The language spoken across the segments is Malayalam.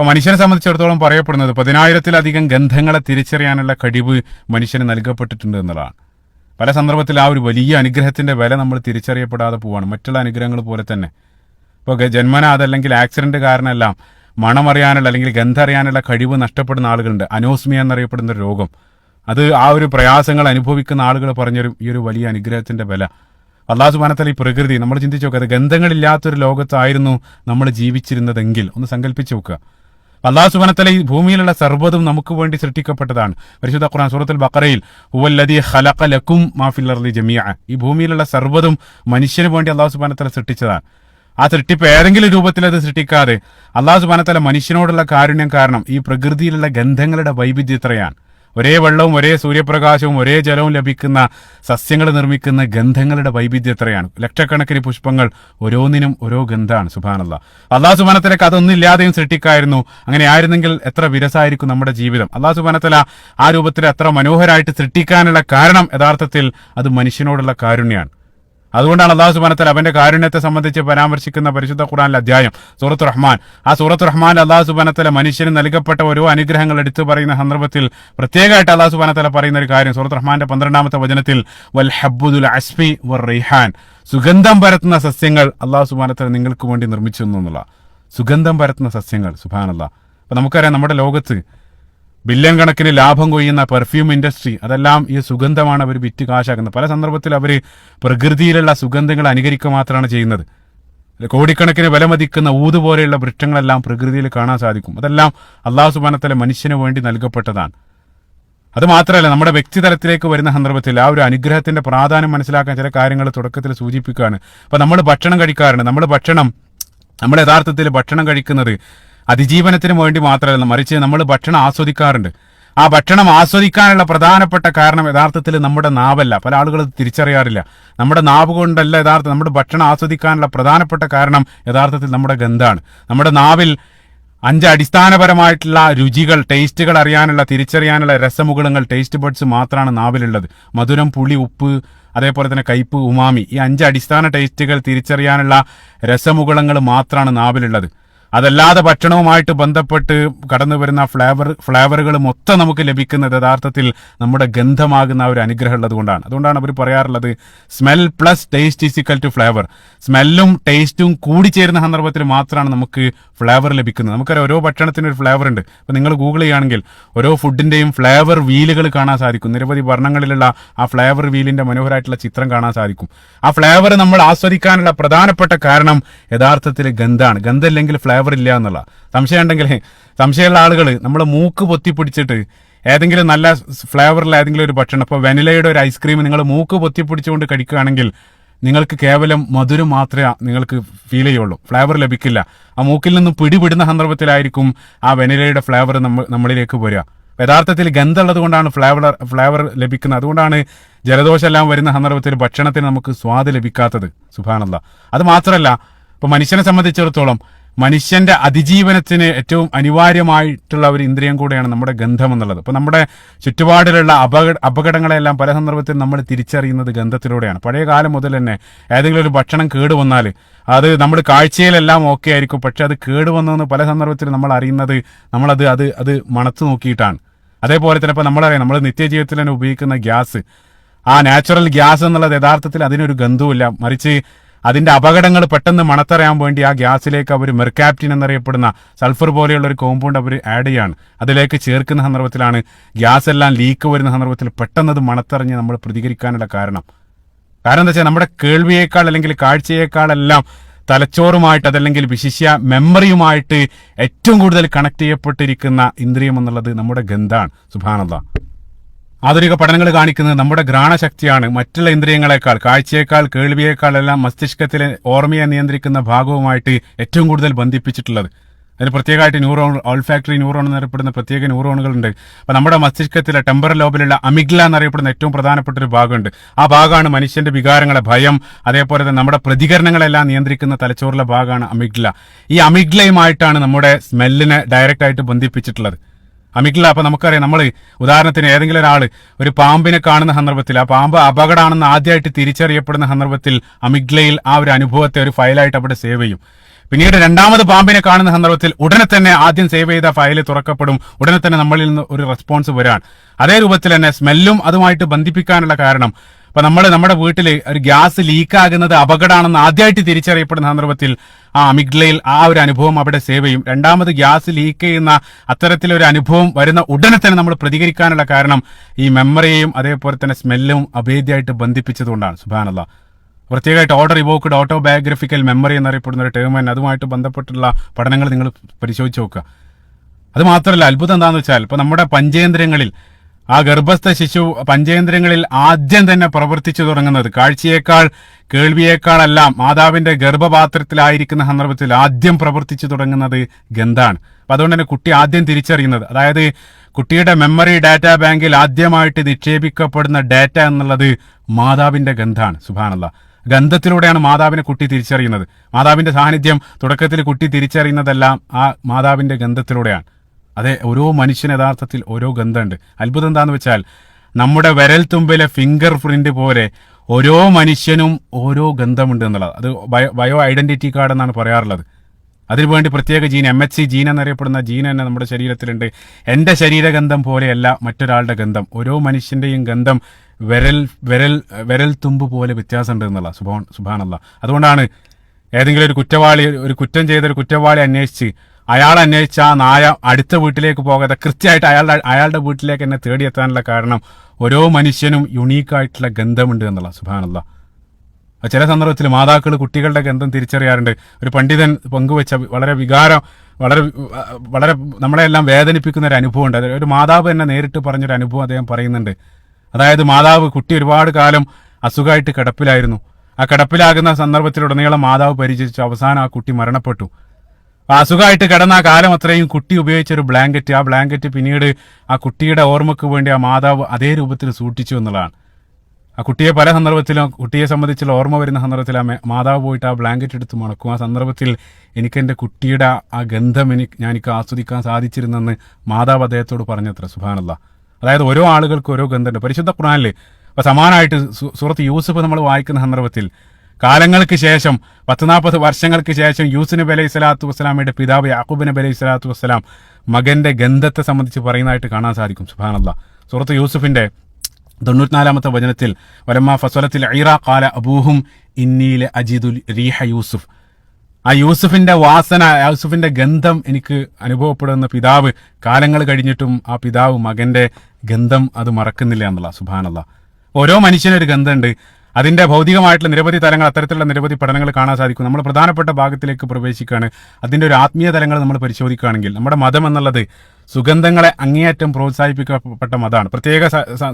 ഇപ്പൊ മനുഷ്യനെ സംബന്ധിച്ചിടത്തോളം പറയപ്പെടുന്നത് പതിനായിരത്തിലധികം ഗന്ധങ്ങളെ തിരിച്ചറിയാനുള്ള കഴിവ് മനുഷ്യന് നൽകപ്പെട്ടിട്ടുണ്ട് എന്നുള്ളതാണ്. പല സന്ദർഭത്തിൽ ആ ഒരു വലിയ അനുഗ്രഹത്തിന്റെ വില നമ്മൾ തിരിച്ചറിയപ്പെടാതെ പോവാണ്. മറ്റുള്ള അനുഗ്രഹങ്ങൾ പോലെ തന്നെ. ഇപ്പോൾ ജന്മന അതല്ലെങ്കിൽ ആക്സിഡന്റ് കാരണമെല്ലാം മണമറിയാനുള്ള അല്ലെങ്കിൽ ഗന്ധറിയാനുള്ള കഴിവ് നഷ്ടപ്പെടുന്ന ആളുകളുണ്ട്. അനോസ്മിയ എന്നറിയപ്പെടുന്ന രോഗം. അത് ആ ഒരു പ്രയാസങ്ങൾ അനുഭവിക്കുന്ന ആളുകൾ പറഞ്ഞൊരു ഈ ഒരു വലിയ അനുഗ്രഹത്തിന്റെ വില. അള്ളാഹു സുബാനത്തല ഈ പ്രകൃതി നമ്മൾ ചിന്തിച്ചു നോക്കുക അത് ഗന്ധങ്ങളില്ലാത്തൊരു ലോകത്തായിരുന്നു നമ്മൾ ജീവിച്ചിരുന്നതെങ്കിൽ. ഒന്ന് സങ്കല്പിച്ചു നോക്കുക അള്ളാഹു സുബനത്തല ഈ ഭൂമിയിലുള്ള സർവതും നമുക്ക് വേണ്ടി സൃഷ്ടിക്കപ്പെട്ടതാണ്. പരിശുദ്ധ ഖുർആൻ സൂറത്തുൽ ബക്കറയിൽ ഹുവല്ലദി ഖലഖ ലക്കും മാഫിൽ ജമിയ ഈ ഭൂമിയിലുള്ള സർവതും മനുഷ്യന് വേണ്ടി അള്ളാഹു സുബാനത്തല സൃഷ്ടിച്ചതാണ്. ആ സൃഷ്ടിപ്പ് ഏതെങ്കിലും രൂപത്തിൽ അത് സൃഷ്ടിക്കാതെ അള്ളാഹു സുബാനത്തല മനുഷ്യനോടുള്ള കാരുണ്യം കാരണം ഈ പ്രകൃതിയിലുള്ള ഗന്ധങ്ങളുടെ വൈവിധ്യം ഇത്രയാണ്. ഒരേ വെള്ളവും ഒരേ സൂര്യപ്രകാശവും ഒരേ ജലവും ലഭിക്കുന്ന സസ്യങ്ങൾ നിർമ്മിക്കുന്ന ഗന്ധങ്ങളുടെ വൈവിധ്യം എത്രയാണ്? ലക്ഷക്കണക്കിന് പുഷ്പങ്ങൾ ഓരോന്നിനും ഓരോ ഗന്ധമാണ് സുബാനല്ല അള്ളാഹു സുബാനത്തിലേക്ക് അതൊന്നും ഇല്ലാതെയും സൃഷ്ടിക്കായിരുന്നു. അങ്ങനെ ആയിരുന്നെങ്കിൽ എത്ര വിരസായിരിക്കും നമ്മുടെ ജീവിതം. അള്ളാഹു സുബാനത്തല ആ രൂപത്തിൽ എത്ര മനോഹരമായിട്ട് സൃഷ്ടിക്കാനുള്ള കാരണം യഥാർത്ഥത്തിൽ അത് മനുഷ്യനോടുള്ള കാരുണ്യമാണ് അതുകൊണ്ടാണ് അള്ളാഹു സുബാനത്തൽ അവന്റെ കാരുണ്യത്തെ സംബന്ധിച്ച് പരാമർശിക്കുന്ന പരിശുദ്ധ ഖുറാനിലെ അധ്യായം സൂറത്ത് റഹ്മാൻ. ആ സൂറത്ത് റഹ്മാൻ അള്ളാഹു സുബാനത്തല മനുഷ്യന് നൽകപ്പെട്ട ഓരോ അനുഗ്രഹങ്ങൾ എടുത്തു പറയുന്ന സന്ദർഭത്തിൽ പ്രത്യേകമായിട്ട് അള്ളാഹു സുബാനത്തല പറയുന്ന ഒരു കാര്യം സൂറത്ത് റഹ്മാന്റെ പന്ത്രണ്ടാമത്തെ വചനത്തിൽ വൽ ഹബ്ബുദുൽ അസ്ഫി വർ റൈഹാൻ. സുഗന്ധം പരത്തുന്ന സസ്യങ്ങൾ അള്ളാഹു സുബാനത്തല നിങ്ങൾക്ക് വേണ്ടി നിർമ്മിച്ചു എന്നുള്ള സുഗന്ധം പരത്തുന്ന സസ്യങ്ങൾ സുബാനല്ല അപ്പൊ നമുക്കറിയാം നമ്മുടെ ലോകത്ത് ബില്യൺ കണക്കിന് ലാഭം കൊയ്യുന്ന പെർഫ്യൂം ഇൻഡസ്ട്രി അതെല്ലാം ഈ സുഗന്ധമാണ് അവർ വിറ്റ് കാശാക്കുന്നത്. പല സന്ദർഭത്തിൽ അവർ പ്രകൃതിയിലുള്ള സുഗന്ധങ്ങൾ അനുകരിക്കുക മാത്രമാണ് ചെയ്യുന്നത്. കോടിക്കണക്കിന് വില മതിക്കുന്ന ഊത് പോലെയുള്ള വൃക്ഷങ്ങളെല്ലാം പ്രകൃതിയിൽ കാണാൻ സാധിക്കും. അതെല്ലാം അള്ളാഹു സുബാനത്തിലെ മനുഷ്യന് വേണ്ടി നൽകപ്പെട്ടതാണ്. അത് മാത്രമല്ല നമ്മുടെ വ്യക്തിതലത്തിലേക്ക് വരുന്ന സന്ദർഭത്തിൽ ആ ഒരു അനുഗ്രഹത്തിന്റെ പ്രാധാന്യം മനസ്സിലാക്കാൻ ചില കാര്യങ്ങൾ തുടക്കത്തിൽ സൂചിപ്പിക്കുകയാണ്. അപ്പൊ നമ്മൾ ഭക്ഷണം കഴിക്കാറുണ്ട്. നമ്മൾ ഭക്ഷണം നമ്മൾ യഥാർത്ഥത്തിൽ ഭക്ഷണം കഴിക്കുന്നത് അതിജീവനത്തിന് വേണ്ടി മാത്രമല്ല മറിച്ച് നമ്മൾ ഭക്ഷണം ആസ്വദിക്കാറുണ്ട്. ആ ഭക്ഷണം ആസ്വദിക്കാനുള്ള പ്രധാനപ്പെട്ട കാരണം യഥാർത്ഥത്തിൽ നമ്മുടെ നാവല്ല. പല ആളുകൾ തിരിച്ചറിയാറില്ല. നമ്മുടെ നാവ് കൊണ്ടല്ല യഥാർത്ഥ നമ്മുടെ ഭക്ഷണം ആസ്വദിക്കാനുള്ള പ്രധാനപ്പെട്ട കാരണം യഥാർത്ഥത്തിൽ നമ്മുടെ ഗന്ധാണ്. നമ്മുടെ നാവിൽ അഞ്ച് അടിസ്ഥാനപരമായിട്ടുള്ള രുചികൾ ടേസ്റ്റുകൾ അറിയാനുള്ള തിരിച്ചറിയാനുള്ള രസമുകുളങ്ങൾ ടേസ്റ്റ് ബഡ്സ് മാത്രമാണ് നാവിലുള്ളത്. മധുരം പുളി ഉപ്പ് അതേപോലെ തന്നെ കയ്പ് ഉമാമി ഈ അഞ്ച് അടിസ്ഥാന ടേസ്റ്റുകൾ തിരിച്ചറിയാനുള്ള രസമുകുളങ്ങൾ മാത്രമാണ് നാവിലുള്ളത്. അതല്ലാതെ ഭക്ഷണവുമായിട്ട് ബന്ധപ്പെട്ട് കടന്നു വരുന്ന ഫ്ലേവർ ഫ്ലേവറുകൾ മൊത്തം നമുക്ക് ലഭിക്കുന്നത് യഥാർത്ഥത്തിൽ നമ്മുടെ ഗന്ധമാകുന്ന ഒരു അനുഗ്രഹം ഉള്ളത് കൊണ്ടാണ്. അതുകൊണ്ടാണ് അവർ പറയാറുള്ളത് smell plus taste is equal to flavour സ്മെല്ലും ടേസ്റ്റും കൂടി ചേരുന്ന സന്ദർഭത്തിൽ മാത്രമാണ് നമുക്ക് ഫ്ലേവർ ലഭിക്കുന്നത്. നമുക്കറിയാം ഓരോ ഭക്ഷണത്തിന് ഒരു ഫ്ലേവർ ഉണ്ട്. അപ്പോൾ നിങ്ങൾ ഗൂഗിൾ ചെയ്യുകയാണെങ്കിൽ ഓരോ ഫുഡിന്റെയും ഫ്ലേവർ വീലുകൾ കാണാൻ സാധിക്കും. നിരവധി വർണങ്ങളിലുള്ള ആ ഫ്ലേവർ വീലിന്റെ മനോഹരമായിട്ടുള്ള ചിത്രം കാണാൻ സാധിക്കും. ആ ഫ്ലേവർ നമ്മൾ ആസ്വദിക്കാനുള്ള പ്രധാനപ്പെട്ട കാരണം യഥാർത്ഥത്തിൽ ഗന്ധമാണ് ഗന്ധമില്ലെങ്കിൽ ഫ്ലേവർ ഇല്ല എന്നുള്ള. സംശയം ഉണ്ടെങ്കിൽ സംശയമുള്ള ആളുകൾ നമ്മൾ മൂക്ക് പൊത്തിപ്പിടിച്ചിട്ട് ഏതെങ്കിലും നല്ല ഫ്ലേവറിൽ ഏതെങ്കിലും ഒരു ഭക്ഷണം ഇപ്പോൾ വെനിലയുടെ ഒരു ഐസ്ക്രീം നിങ്ങൾ മൂക്ക് പൊത്തിപ്പിടിച്ചുകൊണ്ട് കഴിക്കുകയാണെങ്കിൽ നിങ്ങൾക്ക് കേവലം മധുരം മാത്രമേ നിങ്ങൾക്ക് ഫീൽ ചെയ്യുള്ളൂ. ഫ്ലേവർ ലഭിക്കില്ല. ആ മൂക്കിൽ നിന്ന് പിടിപിടുന്ന സന്ദർഭത്തിലായിരിക്കും ആ വെനിലയുടെ ഫ്ലേവർ നമ്മൾ നമ്മളിലേക്ക് വരിക. യഥാർത്ഥത്തിൽ ഗന്ധമുള്ളത് കൊണ്ടാണ് ഫ്ലേവർ ഫ്ലേവർ ലഭിക്കുന്നത്. അതുകൊണ്ടാണ് ജലദോഷം എല്ലാം വരുന്ന സന്ദർഭത്തിൽ ഭക്ഷണത്തിന് നമുക്ക് സ്വാദ് ലഭിക്കാത്തത്. സുഭാനല്ല അത് മാത്രമല്ല ഇപ്പോൾ മനുഷ്യനെ സംബന്ധിച്ചിടത്തോളം മനുഷ്യന്റെ അതിജീവനത്തിന് ഏറ്റവും അനിവാര്യമായിട്ടുള്ള ഒരു ഇന്ദ്രിയം കൂടെയാണ് നമ്മുടെ ഗന്ധം എന്നുള്ളത്. അപ്പൊ നമ്മുടെ ചുറ്റുപാടിലുള്ള അപകട അപകടങ്ങളെല്ലാം പല സന്ദർഭത്തിൽ നമ്മൾ തിരിച്ചറിയുന്നത് ഗന്ധത്തിലൂടെയാണ്. പഴയ കാലം മുതൽ തന്നെ ഏതെങ്കിലും ഒരു ഭക്ഷണം കേട് വന്നാൽ അത് നമ്മുടെ കാഴ്ചയിലെല്ലാം ഓക്കെ ആയിരിക്കും. പക്ഷെ അത് കേടുവന്നതെന്ന് പല സന്ദർഭത്തിൽ നമ്മൾ അറിയുന്നത് നമ്മളത് അത് അത് മണത്ത് നോക്കിയിട്ടാണ്. അതേപോലെ തന്നെ ഇപ്പൊ നമ്മളറിയാം നമ്മൾ നിത്യജീവിതത്തിൽ തന്നെ ഉപയോഗിക്കുന്ന ഗ്യാസ്. ആ നാച്ചുറൽ ഗ്യാസ് എന്നുള്ളത് യഥാർത്ഥത്തിൽ അതിനൊരു ഗന്ധവുമില്ല. മറിച്ച് അതിന്റെ അപകടങ്ങൾ പെട്ടെന്ന് മണത്തറിയാൻ വേണ്ടി ആ ഗ്യാസിലേക്ക് അവർ മെർക്കാപ്റ്റിൻ എന്നറിയപ്പെടുന്ന സൾഫർ പോലെയുള്ള ഒരു കോമ്പൗണ്ട് അവർ ആഡ് ചെയ്യാണ്. അതിലേക്ക് ചേർക്കുന്ന സന്ദർഭത്തിലാണ് ഗ്യാസ് എല്ലാം ലീക്ക് വരുന്ന സന്ദർഭത്തിൽ പെട്ടെന്ന് അത് മണത്തറിഞ്ഞ് നമ്മൾ പ്രതികരിക്കാനുള്ള കാരണം. കാരണം എന്താ വെച്ചാൽ നമ്മുടെ കേൾവിയേക്കാൾ അല്ലെങ്കിൽ കാഴ്ചയേക്കാളെല്ലാം തലച്ചോറുമായിട്ട് അതല്ലെങ്കിൽ വിശിഷ്യ മെമ്മറിയുമായിട്ട് ഏറ്റവും കൂടുതൽ കണക്ട് ചെയ്യപ്പെട്ടിരിക്കുന്ന ഇന്ദ്രിയം എന്നുള്ളത് നമ്മുടെ ഗന്ധാണ്. സുഭാനത ആധുനിക പഠനങ്ങൾ കാണിക്കുന്നത് നമ്മുടെ ഘ്രാണശക്തിയാണ്. മറ്റുള്ള ഇന്ദ്രിയങ്ങളെക്കാൾ കാഴ്ചയേക്കാൾ കേൾവിയേക്കാൾ എല്ലാം മസ്തിഷ്കത്തിലെ ഓർമ്മയെ നിയന്ത്രിക്കുന്ന ഭാഗവുമായിട്ട് ഏറ്റവും കൂടുതൽ ബന്ധിപ്പിച്ചിട്ടുള്ളത്. അതിന് പ്രത്യേകമായിട്ട് ന്യൂറോൺ ഓൾഫാക്ടറി ന്യൂറോൺ എന്നറിയപ്പെടുന്ന പ്രത്യേക ന്യൂറോണുകളുണ്ട്. അപ്പൊ നമ്മുടെ മസ്തിഷ്കത്തിലെ ടെമ്പറൽ ലോബിലുള്ള അമിഗ്ല എന്നറിയപ്പെടുന്ന ഏറ്റവും പ്രധാനപ്പെട്ട ഒരു ഭാഗമുണ്ട്. ആ ഭാഗമാണ് മനുഷ്യന്റെ വികാരങ്ങളെ ഭയം അതേപോലെ തന്നെ നമ്മുടെ പ്രതികരണങ്ങളെല്ലാം നിയന്ത്രിക്കുന്ന തലച്ചോറിലെ ഭാഗമാണ് അമിഗ്ല. ഈ അമിഗ്ലയുമായിട്ടാണ് നമ്മുടെ സ്മെല്ലിനെ ഡയറക്റ്റ് ആയിട്ട് ബന്ധിപ്പിച്ചിട്ടുള്ളത്. അമിഗ്ല അപ്പൊ നമുക്കറിയാം നമ്മൾ ഉദാഹരണത്തിന് ഏതെങ്കിലും ഒരാൾ ഒരു പാമ്പിനെ കാണുന്ന സന്ദർഭത്തിൽ ആ പാമ്പ് അപകടമാണെന്ന് ആദ്യമായിട്ട് തിരിച്ചറിയപ്പെടുന്ന സന്ദർഭത്തിൽ അമിഗ്ലയിൽ ആ ഒരു അനുഭവത്തെ ഒരു ഫയലായിട്ട് അവിടെ സേവ് ചെയ്യും. പിന്നീട് രണ്ടാമത് പാമ്പിനെ കാണുന്ന സന്ദർഭത്തിൽ ഉടനെ തന്നെ ആദ്യം സേവ് ചെയ്ത ഫയൽ തുറക്കപ്പെടും. ഉടനെ തന്നെ നമ്മളിൽ നിന്ന് ഒരു റെസ്പോൺസ് വരാൻ അതേ രൂപത്തിൽ തന്നെ സ്മെല്ലും അതുമായിട്ട് ബന്ധിപ്പിക്കാനുള്ള കാരണം ഇപ്പൊ നമ്മൾ നമ്മുടെ വീട്ടിൽ ഒരു ഗ്യാസ് ലീക്ക് ആകുന്നത് അപകടമാണെന്ന് ആദ്യമായിട്ട് തിരിച്ചറിയപ്പെടുന്ന സന്ദർഭത്തിൽ ആ അമിഗ്ലയിൽ ആ ഒരു അനുഭവം അവിടെ സേവ് ചെയ്യും. രണ്ടാമത് ഗ്യാസ് ലീക്ക് ചെയ്യുന്ന അത്തരത്തിലൊരു അനുഭവം വരുന്ന ഉടനെ തന്നെ നമ്മൾ പ്രതികരിക്കാനുള്ള കാരണം ഈ മെമ്മറിയെയും അതേപോലെ തന്നെ സ്മെല്ലും അഭേദ്യമായിട്ട് ബന്ധിപ്പിച്ചതുകൊണ്ടാണ്. സുബാനല്ല പ്രത്യേകമായിട്ട് ഓർഡർ ഇവോക്ക്ഡ് ഓട്ടോബയോഗ്രഫിക്കൽ മെമ്മറി എന്നറിയപ്പെടുന്ന ഒരു ടേം തന്നെ. അതുമായിട്ട് ബന്ധപ്പെട്ടുള്ള പഠനങ്ങൾ നിങ്ങൾ പരിശോധിച്ച് നോക്കുക. അത് മാത്രമല്ല അത്ഭുതം എന്താണെന്ന് വെച്ചാൽ ഇപ്പൊ നമ്മുടെ പഞ്ചേന്ദ്രങ്ങളിൽ ആ ഗർഭസ്ഥ ശിശു പഞ്ചേന്ദ്രങ്ങളിൽ ആദ്യം തന്നെ പ്രവർത്തിച്ചു തുടങ്ങുന്നത്. കാഴ്ചയേക്കാൾ കേൾവിയേക്കാളെല്ലാം മാതാവിന്റെ ഗർഭപാത്രത്തിലായിരിക്കുന്ന സന്ദർഭത്തിൽ ആദ്യം പ്രവർത്തിച്ചു തുടങ്ങുന്നത് ഗന്ധാണ്. അപ്പൊ അതുകൊണ്ട് തന്നെ കുട്ടി ആദ്യം തിരിച്ചറിയുന്നത്. അതായത് കുട്ടിയുടെ മെമ്മറി ഡാറ്റാ ബാങ്കിൽ ആദ്യമായിട്ട് നിക്ഷേപിക്കപ്പെടുന്ന ഡാറ്റ എന്നുള്ളത് മാതാവിന്റെ ഗന്ധാണ്. സുഭാനല്ല ഗന്ധത്തിലൂടെയാണ് മാതാവിനെ കുട്ടി തിരിച്ചറിയുന്നത്. മാതാവിന്റെ സാന്നിധ്യം തുടക്കത്തിൽ കുട്ടി തിരിച്ചറിയുന്നതെല്ലാം ആ മാതാവിന്റെ ഗന്ധത്തിലൂടെയാണ്. അതെ ഓരോ മനുഷ്യന് യഥാർത്ഥത്തിൽ ഓരോ ഗന്ധമുണ്ട്. അത്ഭുതം എന്താന്ന് വെച്ചാൽ നമ്മുടെ വിരൽ തുമ്പിലെ ഫിംഗർ പ്രിന്റ് പോലെ ഓരോ മനുഷ്യനും ഓരോ ഗന്ധമുണ്ട് എന്നുള്ളത്. അത് ബയോ ബയോ ഐഡന്റിറ്റി കാർഡ് എന്നാണ് പറയാറുള്ളത്. അതിനുവേണ്ടി പ്രത്യേക gene M H C gene എന്നറിയപ്പെടുന്ന ജീൻ തന്നെ നമ്മുടെ ശരീരത്തിലുണ്ട്. എന്റെ ശരീരഗന്ധം പോലെയല്ല മറ്റൊരാളുടെ ഗന്ധം. ഓരോ മനുഷ്യന്റെയും ഗന്ധം വിരൽ വിരൽ വിരൽ തുമ്പ് പോലെ വ്യത്യാസമുണ്ട് എന്നുള്ള സുഭാ സുഭാനല്ല അതുകൊണ്ടാണ് ഏതെങ്കിലും ഒരു കുറ്റവാളി ഒരു കുറ്റം ചെയ്ത ഒരു കുറ്റവാളി അന്വേഷിച്ച് അയാൾ അന്വേഷിച്ച ആ നായ അടുത്ത വീട്ടിലേക്ക് പോകാതെ കൃത്യമായിട്ട് അയാളുടെ അയാളുടെ വീട്ടിലേക്ക് എന്നെ തേടിയെത്താനുള്ള കാരണം ഓരോ മനുഷ്യനും യുണീക്കായിട്ടുള്ള ഗന്ധമുണ്ട് എന്നുള്ള സുഭാനല്ല ചില സന്ദർഭത്തിൽ മാതാക്കൾ കുട്ടികളുടെ ഗന്ധം തിരിച്ചറിയാറുണ്ട്. ഒരു പണ്ഡിതൻ പങ്കുവെച്ച വളരെ വികാരം വളരെ വളരെ നമ്മളെ എല്ലാം വേദനിപ്പിക്കുന്ന ഒരു അനുഭവമുണ്ട്. അത് ഒരു മാതാവ് എന്നെ നേരിട്ട് പറഞ്ഞൊരു അനുഭവം അദ്ദേഹം പറയുന്നുണ്ട്. അതായത് മാതാവ് കുട്ടി ഒരുപാട് കാലം അസുഖമായിട്ട് കിടപ്പിലായിരുന്നു. ആ കിടപ്പിലാകുന്ന സന്ദർഭത്തിലുടനീളം മാതാവ് പരിചരിച്ചു. അവസാനം ആ കുട്ടി മരണപ്പെട്ടു. അസുഖമായിട്ട് കിടന്ന ആ കാലം അത്രയും കുട്ടി ഉപയോഗിച്ച ഒരു ബ്ലാങ്കറ്റ് ആ ബ്ലാങ്കറ്റ് പിന്നീട് ആ കുട്ടിയുടെ ഓർമ്മയ്ക്ക് വേണ്ടി ആ മാതാവ് അതേ രൂപത്തിൽ സൂക്ഷിച്ചു എന്നുള്ളതാണ്. ആ കുട്ടിയെ പല സന്ദർഭത്തിലും കുട്ടിയെ സംബന്ധിച്ചുള്ള ഓർമ്മ വരുന്ന സന്ദർഭത്തിൽ ആ മാതാവ് പോയിട്ട് ആ ബ്ലാങ്കറ്റ് എടുത്ത് മണക്കും ആ സന്ദർഭത്തിൽ എനിക്ക് എന്റെ കുട്ടിയുടെ ആ ഗന്ധം എനിക്ക് ഞാൻ എനിക്ക് ആസ്വദിക്കാൻ സാധിച്ചിരുന്നെന്ന് മാതാവ് അദ്ദേഹത്തോട് പറഞ്ഞത്ര സുഭാനല്ല അതായത് ഓരോ ആളുകൾക്ക് ഓരോ ഗന്ധമുണ്ട്. പരിശുദ്ധ ഖുറാനിൽ അപ്പോൾ സമാനമായിട്ട് സുഹൃത്ത് യൂസുഫ് നമ്മൾ വായിക്കുന്ന സന്ദർഭത്തിൽ കാലങ്ങൾക്ക് ശേഷം പത്ത് നാൽപ്പത് വർഷങ്ങൾക്ക് ശേഷം യൂസു നബി അലൈഹി സ്വലാത്തു വസ്സലാമയുടെ പിതാവ് യാക്കൂബ് നബി അലൈഹി സ്വലാത്തു വസ്സലാം മകന്റെ ഗന്ധത്തെ സംബന്ധിച്ച് പറയുന്നതായിട്ട് കാണാൻ സാധിക്കും. സുഹാനല്ല സുഹൃത്ത് യൂസുഫിന്റെ തൊണ്ണൂറ്റിനാലാമത്തെ വചനത്തിൽ വലമ്മ ഫസ്വലത്തിൽ ഐറ കാല അബൂഹും ഇന്നീലെ അജിദുൽ റീഹ യൂസുഫ്. ആ യൂസുഫിന്റെ വാസന യൂസുഫിന്റെ ഗന്ധം എനിക്ക് അനുഭവപ്പെടുന്ന പിതാവ് കാലങ്ങൾ കഴിഞ്ഞിട്ടും ആ പിതാവ് മകന്റെ ഗന്ധം അത് മറക്കുന്നില്ല എന്നുള്ള സുഭാനല്ല ഓരോ മനുഷ്യനൊരു ഗന്ധമുണ്ട്. അതിന്റെ ഭൗതികമായിട്ടുള്ള നിരവധി തലങ്ങൾ അത്തരത്തിലുള്ള നിരവധി പഠനങ്ങൾ കാണാൻ സാധിക്കും. നമ്മൾ പ്രധാനപ്പെട്ട ഭാഗത്തിലേക്ക് പ്രവേശിക്കുകയാണ് അതിന്റെ ഒരു ആത്മീയ തലങ്ങൾ നമ്മൾ പരിശോധിക്കുകയാണെങ്കിൽ നമ്മുടെ മതം എന്നുള്ളത് സുഗന്ധങ്ങളെ അങ്ങേയറ്റം പ്രോത്സാഹിപ്പിക്കപ്പെട്ട മതമാണ്. പ്രത്യേക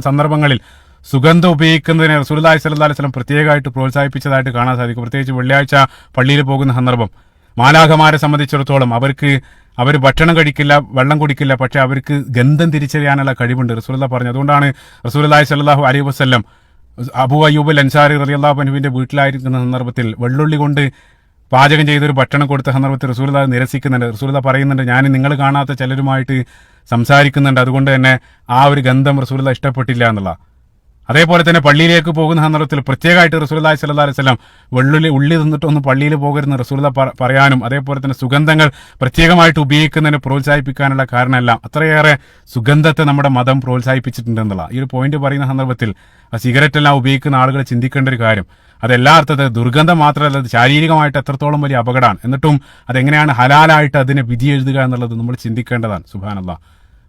സന്ദർഭങ്ങളിൽ സുഗന്ധം ഉപയോഗിക്കുന്നതിനെ റസൂലി സല്ലാ അലൈഹി പ്രത്യേകമായിട്ട് പ്രോത്സാഹിപ്പിച്ചതായിട്ട് കാണാൻ സാധിക്കും. പ്രത്യേകിച്ച് വെള്ളിയാഴ്ച പള്ളിയിൽ പോകുന്ന സന്ദർഭം. മാലാഖമാരെ സംബന്ധിച്ചിടത്തോളം അവർക്ക് അവർ ഭക്ഷണം കഴിക്കില്ല വെള്ളം കുടിക്കില്ല പക്ഷേ അവർക്ക് ഗന്ധം തിരിച്ചറിയാനുള്ള കഴിവുണ്ട് റസൂല പറഞ്ഞു അതുകൊണ്ടാണ് റസൂലി സല്ലാഹു അലൈഹി വസ്ല്ലം അബു അയ്യൂബ് അൻസാരി റലിയല്ലാഹു അനുവിന്റെ വീട്ടിലായിരിക്കുന്ന സന്ദർഭത്തിൽ വെള്ളുള്ളി കൊണ്ട് പാചകം ചെയ്തൊരു ഭക്ഷണം കൊടുത്ത സന്ദർഭത്തിൽ റസൂലത നിരസിക്കുന്നുണ്ട്. റസൂലത പറയുന്നുണ്ട് ഞാൻ നിങ്ങൾ കാണാത്ത ചിലരുമായിട്ട് സംസാരിക്കുന്നുണ്ട്. അതുകൊണ്ട് തന്നെ ആ ഒരു ഗന്ധം റസൂലത ഇഷ്ടപ്പെട്ടില്ല എന്നുള്ള. അതേപോലെ തന്നെ പള്ളിയിലേക്ക് പോകുന്ന സന്ദർഭത്തിൽ പ്രത്യേകമായിട്ട് റസൂലി സല്ലാ അലൈഹി സ്വലാം വെള്ളുള്ളി ഉള്ളി തിന്നിട്ടൊന്നും പള്ളിയിൽ പോകരുന്ന റസൂല പറയാനും അതേപോലെ തന്നെ സുഗന്ധങ്ങൾ പ്രത്യേകമായിട്ട് ഉപയോഗിക്കുന്നതിന് പ്രോത്സാഹിപ്പിക്കാനുള്ള കാരണമെല്ലാം അത്രയേറെ സുഗന്ധത്തെ നമ്മുടെ മതം പ്രോത്സാഹിപ്പിച്ചിട്ടുണ്ടെന്നുള്ള ഈ ഒരു പോയിന്റ് പറയുന്ന സന്ദർഭത്തിൽ ആ സിഗരറ്റ് എല്ലാം ഉപയോഗിക്കുന്ന ആളുകൾ ചിന്തിക്കേണ്ട ഒരു കാര്യം അതെല്ലാ അർത്ഥത്തിൽ ദുർഗന്ധം മാത്രമല്ല അത് ശാരീരികമായിട്ട് എത്രത്തോളം വലിയ അപകടമാണ്. എന്നിട്ടും അതെങ്ങനെയാണ് ഹലാലായിട്ട് അതിനെ വിധി എഴുതുക എന്നുള്ളത് നമ്മൾ ചിന്തിക്കേണ്ടതാണ്. സുബാനല്ല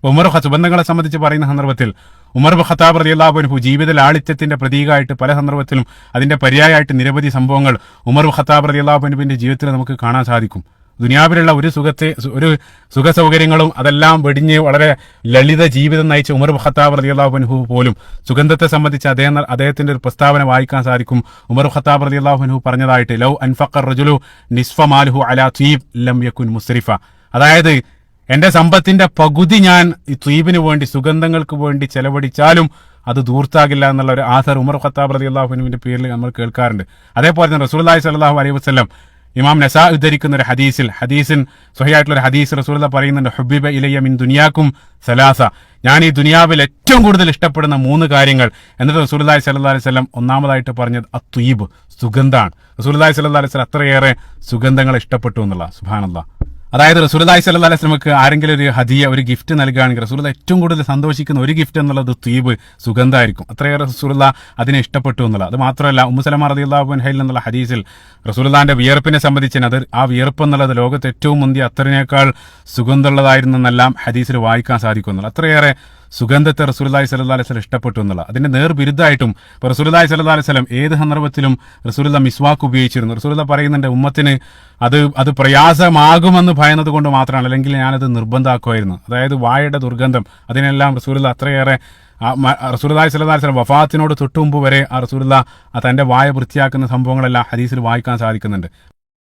ഉമർ സുബന്ധങ്ങളെ സംബന്ധിച്ച് പറയുന്ന സന്ദർഭത്തിൽ ഉമർ ഖത്താബ് റലിയല്ലാഹുനഹു ജീവിത ലാളിത്യത്തിന്റെ പ്രതീകമായിട്ട് പല സന്ദർഭത്തിലും അതിന്റെ പര്യായമായിട്ട് നിരവധി സംഭവങ്ങൾ ഉമർ ഖത്താബ് റലിയല്ലാഹുനുവിന്റെ ജീവിതത്തിൽ നമുക്ക് കാണാൻ സാധിക്കും. ദുനിയാവിലുള്ള ഒരു സുഖത്തെ ഒരു സുഖ സൗകര്യങ്ങളും അതെല്ലാം വെടിഞ്ഞ് വളരെ ലളിത ജീവിതം നയിച്ച ഉമർ ഖത്താബ് റലിയല്ലാഹുനഹു പോലും സുഗന്ധത്തെ സംബന്ധിച്ച് അദ്ദേഹം അദ്ദേഹത്തിന്റെ ഒരു പ്രസ്താവന വായിക്കാൻ സാധിക്കും. ഉമർ ഖത്താബ് റലിയല്ലാഹുനഹു പറഞ്ഞതായിട്ട് ലൗ അൻഫഖർ റജുലു നിസ്ഫ മാലുഹു അലാ തീബ് ലം യക്കുൻ മുസ്രിഫ. അതായത് എന്റെ സമ്പത്തിന്റെ പകുതി ഞാൻ ത്വീപിന് വേണ്ടി സുഗന്ധങ്ങൾക്ക് വേണ്ടി ചെലവഴിച്ചാലും അത് ദൂർത്താകില്ല എന്നുള്ള ഒരു ആധർ ഉമർ ഖത്താബ് റതി അള്ളാഹുവിന്റെ പേരിൽ നമ്മൾ കേൾക്കാറുണ്ട്. അതേപോലെ തന്നെ റസൂല്ലായി സല്ലാഹു അലൈഹി വസ്ലം ഇമാം നസാ ഉദ്ധരിക്കുന്ന ഒരു ഹദീസിൽ ഹദീസിൻ സ്വഹിയായിട്ടുള്ള ഒരു ഹദീസ് റസൂല പറയുന്നുണ്ട് ഹുബിബ ഇലയ്യ മിൻ ദുനിയാക്കും സലാസ. ഞാൻ ഈ ദുനിയാവിൽ ഏറ്റവും കൂടുതൽ ഇഷ്ടപ്പെടുന്ന മൂന്ന് കാര്യങ്ങൾ എന്നിട്ട് റസൂലുള്ളാഹി സല്ലാ അലൈഹി വസല്ലം ഒന്നാമതായിട്ട് പറഞ്ഞത് അത്വീബ് സുഗന്ധാണ്. റസൂലുള്ളാഹി സല്ലാ അലൈഹി വസല്ലം അത്രയേറെ സുഗന്ധങ്ങൾ ഇഷ്ടപ്പെട്ടു എന്നുള്ള സുബ്ഹാനല്ലാഹ്. അതായത് സ്വല്ലല്ലാഹി അലൈഹി വസല്ലമക്ക് ആരെങ്കിലും ഒരു ഹദിയ ഒരു ഗിഫ്റ്റ് നൽകുകയാണെങ്കിൽ റസൂലുള്ള ഏറ്റവും കൂടുതൽ സന്തോഷിക്കുന്ന ഒരു ഗിഫ്റ്റ് എന്നുള്ളത് ത്വീബ് സുഗന്ധമായിരിക്കും അത്രയേറെ റസൂലുള്ള അതിനെ ഇഷ്ടപ്പെട്ടു എന്നുള്ളത്. അത് മാത്രമല്ല ഉമ്മുസലമ റളിയല്ലാഹു ഹൈൽ എന്നുള്ള ഹദീസിൽ റസൂലിന്റെ വിയർപ്പിനെ സംബന്ധിച്ച് അത് ആ വിയർപ്പ് എന്നുള്ളത് ലോകത്ത് ഏറ്റവും മുന്തിയ അത്തറിനേക്കാൾ സുഗന്ധമുള്ളതായിരുന്നെന്നെല്ലാം ഹദീസിൽ വായിക്കാൻ സാധിക്കുന്നുള്ളൂ അത്രയേറെ സുഗന്ധത്തെ റസൂലുള്ളാഹി സ്വല്ലല്ലാഹി അലൈഹി ഇഷ്ടപ്പെട്ടു എന്നുള്ള. അതിന്റെ നേർവിരുദ്ധമായിട്ടും ഇപ്പോൾ റസൂലുള്ളാഹി സ്വല്ലല്ലാഹി അലൈഹി വസല്ലം ഏത് സന്ദർഭത്തിലും റസൂലുള്ള മിസ്വാക്ക് ഉപയോഗിച്ചിരുന്നു. റസൂലുള്ള പറയുന്നുണ്ട് ഉമ്മത്തിന് അത് അത് പ്രയാസമാകുമെന്ന് ഭയന്നത് കൊണ്ട് മാത്രമാണ്. അല്ലെങ്കിൽ ഞാനത് നിർബന്ധമാക്കുമായിരുന്നു അതായത് വായയുടെ ദുർഗന്ധം അതിനെല്ലാം റസൂലുള്ള അത്രയേറെ അലൈഹി വസല്ലം വഫാത്തിനോട് തൊട്ടുമുമ്പ് വരെ ആ റസൂലുള്ള ആ തന്റെ വായ വൃത്തിയാക്കുന്ന സംഭവങ്ങളെല്ലാം ഹദീസിൽ വായിക്കാൻ സാധിക്കുന്നുണ്ട്.